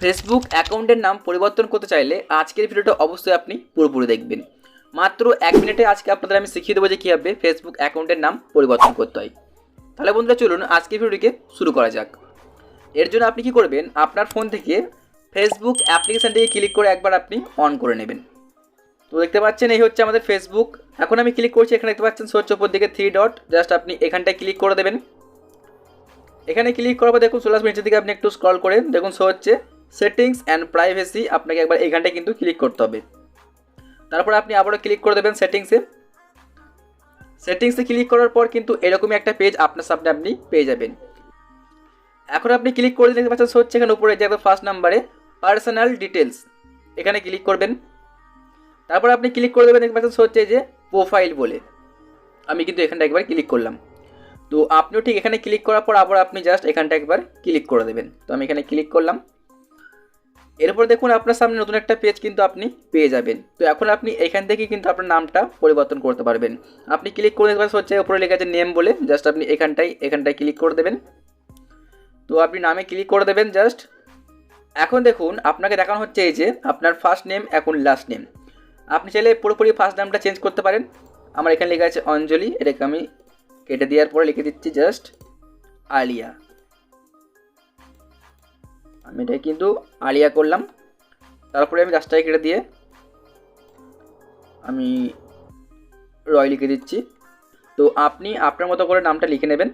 Facebook অ্যাকাউন্টের নাম পরিবর্তন করতে চাইলে আজকের ভিডিওটা অবশ্যই আপনি পুরোপুরি দেখবেন। মাত্র এক মিনিটে আজকে আপনাদের আমি শিখিয়ে দেবো যে কীভাবে ফেসবুক অ্যাকাউন্টের নাম পরিবর্তন করতে হয়। তাহলে বন্ধুরা চলুন আজকের ভিডিওটিকে শুরু করা যাক। এর জন্য আপনি কি করবেন? আপনার ফোন থেকে ফেসবুক অ্যাপ্লিকেশানটিকে ক্লিক করে একবার আপনি অন করে নেবেন। তো দেখতে পাচ্ছেন, এই হচ্ছে আমাদের ফেসবুক এখন আমি ক্লিক করছি, এখানে দেখতে পাচ্ছেন সর্চ ওপর দিকে থ্রি ডট জাস্ট আপনি এখানটায় ক্লিক করে দেবেন। এখানে ক্লিক করার পর দেখুন সোলাস নিচের দিকে আপনি একটু স্ক্রল করেন দেখুন শো হচ্ছে। সেটিংস অ্যান্ড প্রাইভেসি আপনাকে একবার এখানটায় কিন্তু ক্লিক করতে হবে। তারপর আপনি আবারও ক্লিক করে দেবেন সেটিংসে। সেটিংসে ক্লিক করার পর কিন্তু এরকমই একটা পেজ আপনার সামনে আপনি পেয়ে যাবেন। এখন আপনি ক্লিক করে দেখতে পাচ্ছেন হচ্ছে এখানে উপরে যে ফার্স্ট নাম্বারে পার্সোনাল ডিটেলস এখানে ক্লিক করবেন। তারপর আপনি ক্লিক করে দেবেন দেখতে পাচ্ছেন হচ্ছে যে প্রোফাইল বলে। আমি কিন্তু এখানটা একবার ক্লিক করলাম। তো আপনিও ঠিক এখানে ক্লিক করার পর আবার আপনি জাস্ট এখানটা একবার ক্লিক করে দেবেন। তো আমি এখানে ক্লিক করলাম। এরপর দেখুন আপনার সামনে নতুন একটা পেজ কিন্তু আপনি পেয়ে যাবেন। তো এখন আপনি এখান থেকে কিন্তু আপনার নামটা পরিবর্তন করতে পারবেন। আপনি ক্লিক করে পাচ্ছেন হচ্ছে উপরে লেখা আছে নেম বলে জাস্ট আপনি এখানটায় এখানটায় ক্লিক করে দেবেন। তো আপনি নামে ক্লিক করে দেবেন জাস্ট এখন দেখুন, আপনাকে দেখানো হচ্ছে এই যে আপনার ফার্স্ট নেম এখন লাস্ট নেম আপনি চাইলে পুরোপুরি ফার্স্ট নামটা চেঞ্জ করতে পারেন। আমার এখানে লেখা আছে অঞ্জলি, এটাকে আমি কেটে দেওয়ার পরে লিখে দিচ্ছি জাস্ট আলিয়া। আমি এটা কিন্তু আলিয়া করলাম। তারপরে আমি রাস্তায় কেটে দিয়ে আমি রয় লিখে দিচ্ছি। তো আপনি আপনার মতো করে নামটা লিখে নেবেন।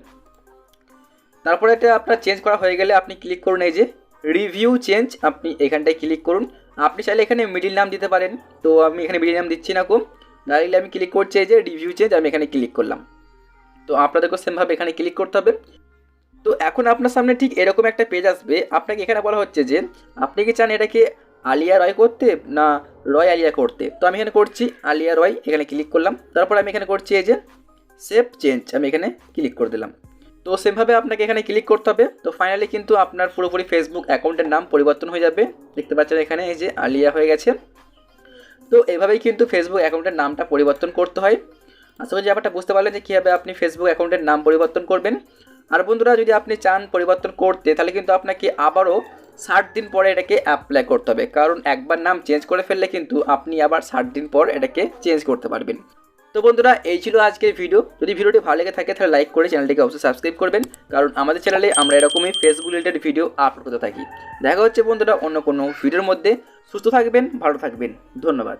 তারপরে এটা আপনার চেঞ্জ করা হয়ে গেলে আপনি ক্লিক করুন এই যে রিভিউ চেঞ্জ আপনি এখানটায় ক্লিক করুন। আপনি চাইলে এখানে মিডিল নাম দিতে পারেন। তো আমি এখানে মিডিল নাম দিচ্ছি না কম ডাইরেক্টলি আমি ক্লিক করছি এই যে রিভিউ চেঞ্জ আমি এখানে ক্লিক করলাম। তো আপনাদেরকেও সেমভাবে এখানে ক্লিক করতে হবে। তো এখন আপনার সামনে ঠিক এরকম একটা পেজ আসবে। আপনাকে এখানে বলা হচ্ছে যে, আপনি কি চান এটাকে আলিয়া রয় করতে না রয় আলিয়া করতে? তো আমি এখানে করছি আলিয়া রয়, এখানে ক্লিক করলাম। তারপর আমি এখানে করছি এই যে সেভ চেঞ্জ আমি এখানে ক্লিক করে দিলাম। তো সেমভাবে আপনাকে এখানে ক্লিক করতে হবে। তো ফাইনালি কিন্তু আপনার পুরোপুরি ফেসবুক অ্যাকাউন্টের নাম পরিবর্তন হয়ে যাবে। দেখতে পাচ্ছেন এখানে এই যে আলিয়া হয়ে গেছে। তো এভাবেই কিন্তু ফেসবুক অ্যাকাউন্টের নামটা পরিবর্তন করতে হয়। আশা করি ব্যাপারটা বুঝতে পারলেন যে কীভাবে আপনি ফেসবুক অ্যাকাউন্টের নাম পরিবর্তন করবেন। আর বন্ধুরা, যদি আপনি চান পরিবর্তন করতে, তাহলে কিন্তু আপনাকে আবারও ষাট দিন পরে এটাকে অ্যাপ্লাই করতে হবে। কারণ একবার নাম চেঞ্জ করে ফেললে কিন্তু আপনি আবার ষাট দিন পর এটাকে চেঞ্জ করতে পারবেন। তো বন্ধুরা, এই ছিল আজকের ভিডিও যদি ভিডিওটি ভালো লেগে থাকে, তাহলে লাইক করে চ্যানেলটিকে অবশ্যই সাবস্ক্রাইব করবেন। কারণ আমাদের চ্যানেলে আমরা এরকমই ফেসবুক রিলেটেড ভিডিও আপলোড করতে থাকি। দেখা হচ্ছে বন্ধুরা অন্য কোনো ভিডিওর মধ্যে। সুস্থ থাকবেন, ভালো থাকবেন। ধন্যবাদ।